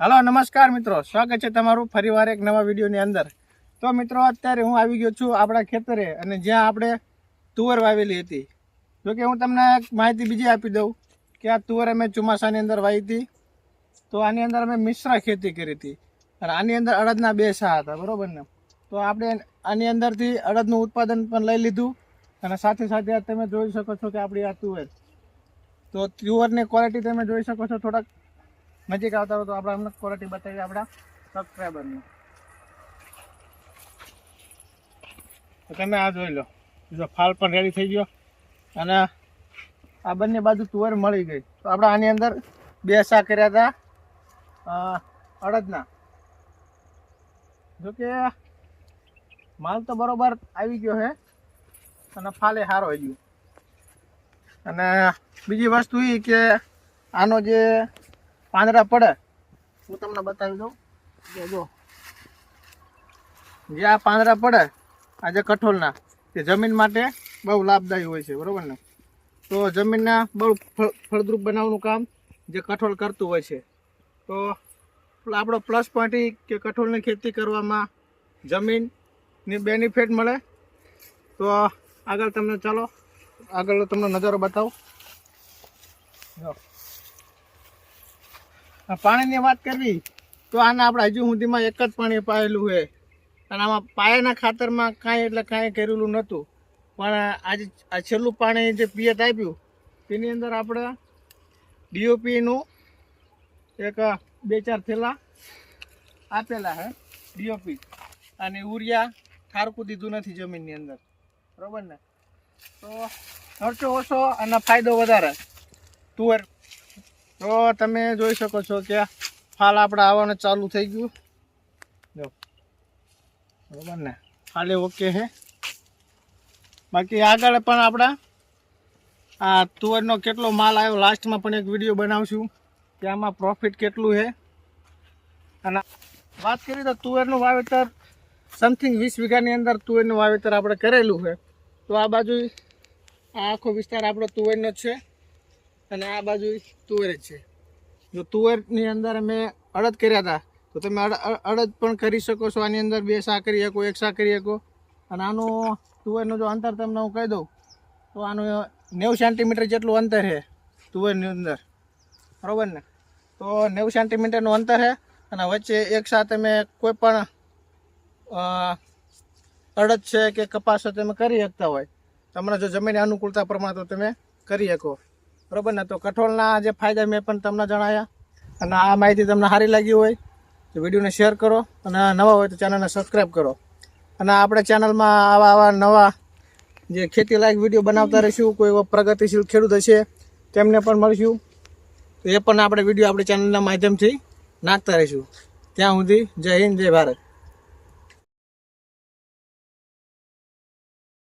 હાલો, નમસ્કાર મિત્રો. સ્વાગત છે તમારું ફરીવાર એક નવા વિડીયોની અંદર. તો મિત્રો, અત્યારે હું આવી ગયો છું આપણા ખેતરે અને જ્યાં આપણે તુવર વાવેલી હતી. જોકે હું તમને માહિતી બીજી આપી દઉં કે આ તુવર અમે ચોમાસાની અંદર વાવી હતી. તો આની અંદર અમે મિશ્ર ખેતી કરી હતી. અને આની અંદર અડદના બે સા હતા, બરાબર ને? તો આપણે આની અંદરથી અડદનું ઉત્પાદન પણ લઈ લીધું. અને સાથે સાથે તમે જોઈ શકો છો કે આપણી આ તુવેર. તો તુવરની ક્વોલિટી તમે જોઈ શકો છો થોડાક નજીક આવતા હોય તો આપણે અમને ક્વોલિટી બતાવીએ આપણા સબસ્ક્રાઈબરની તો તમે આ જોઈ લો. જો ફાલ પણ રેડી થઈ ગયો. અને આ બંને બાજુ તુવેર મળી ગઈ. તો આપણે આની અંદર બે શાક કર્યા હતા અડદના. જોકે માલ તો બરોબર આવી ગયો છે અને ફાલે સારો આવી ગયો અને બીજી વસ્તુ એ કે આનો જે પાંદડા પડે. હું તમને બતાવી દઉં. કે જો. જે આ પાંદડા પડે, આ જે કઠોળના, તે જમીન માટે બહુ લાભદાયી હોય છે, બરાબર ને? તો જમીનના બહુ ફળ- ફળદ્રુપ બનાવવાનું કામ જે કઠોળ કરતું હોય છે. તો આપણો પ્લસ પોઈન્ટ કે કઠોળની ખેતી કરવામાં જમીનની બેનિફિટ મળે. તો આગળ તમને ચાલો આગળ તમને નજારો બતાવું. જો. પાણીની વાત કરવી, તો આને આપણે હજુ સુધીમાં એક જ પાણી પાયેલું છે. અને આમાં પાયાના ખાતરમાં કાંઈ એટલે કાંઈ કરેલું નહોતું. પણ આજે આ છેલ્લું પાણી જે પિયત આપ્યું, તેની અંદર આપણે ડીઓપીનું એક બે ચાર થેલા આપેલા છે, ડીઓપી. અને યુરિયા ખારકું દીધું નથી જમીનની અંદર. બરાબર ને? તો ખર્ચો ઓછો અને ફાયદો વધારે. તુવેર તો તમે જોઈ શકો છો કે ફાલ આપણે આવવાનું ચાલુ થઈ ગયું. જો. બરોબર ને? ફાલે ઓકે છે બાકી આગળ પણ આપણા આ તુવેરનો કેટલો માલ આવ્યો, લાસ્ટમાં પણ એક વીડિયો બનાવશું કે આમાં પ્રોફિટ કેટલું છે અને વાત કરીએ તો તુવેરનું વાવેતર સમથિંગ વીસ વીઘાની અંદર તુવેરનું વાવેતર આપણે કરેલું છે તો આ બાજુ આ આખો વિસ્તાર આપણો તુવેરનો જ છે. અને આ બાજુ તુવેર છે. જો તુવેરની અંદર અમે અડદ કર્યા હતા, તો તમે અડ- અડ- અડદ પણ કરી શકો છો. આની અંદર બે શાક કરી શકો, એક શાક કરી શકો. અને આનું તુવેરનું જો અંતર તમને હું કહી દઉં, તો આનું નેવું સેન્ટીમીટર જેટલું અંતર છે તુવેરની અંદર. બરાબર ને? તો નેવું સેન્ટીમીટરનું અંતર છે અને વચ્ચે એક સાથે તમે કોઈ પણ અડદ છે કે કપાસ તમે કરી શકતા હોય. તમને જો જમીન અનુકૂળતા પ્રમાણે તો તમે કરી શકો. બરોબર ને? તો કઠોળના જે ફાયદા મેં પણ તમને જણાવ્યા અને આ માહિતી તમને સારી લાગી હોય તો વિડીયોને શેર કરો અને નવા હોય તો ચેનલને સબસ્ક્રાઈબ કરો. અને આપણે ચેનલમાં આવા આવા નવા જે ખેતી લાયક વીડિયો બનાવતા રહીશું, કોઈ એવો પ્રગતિશીલ ખેડૂત હશે, તેમને પણ મળશું. તો એ પણ આપણે વીડિયો આપણી ચેનલના માધ્યમથી નાખતા રહીશું. ત્યાં સુધી જય હિન્દ, જય ભારત.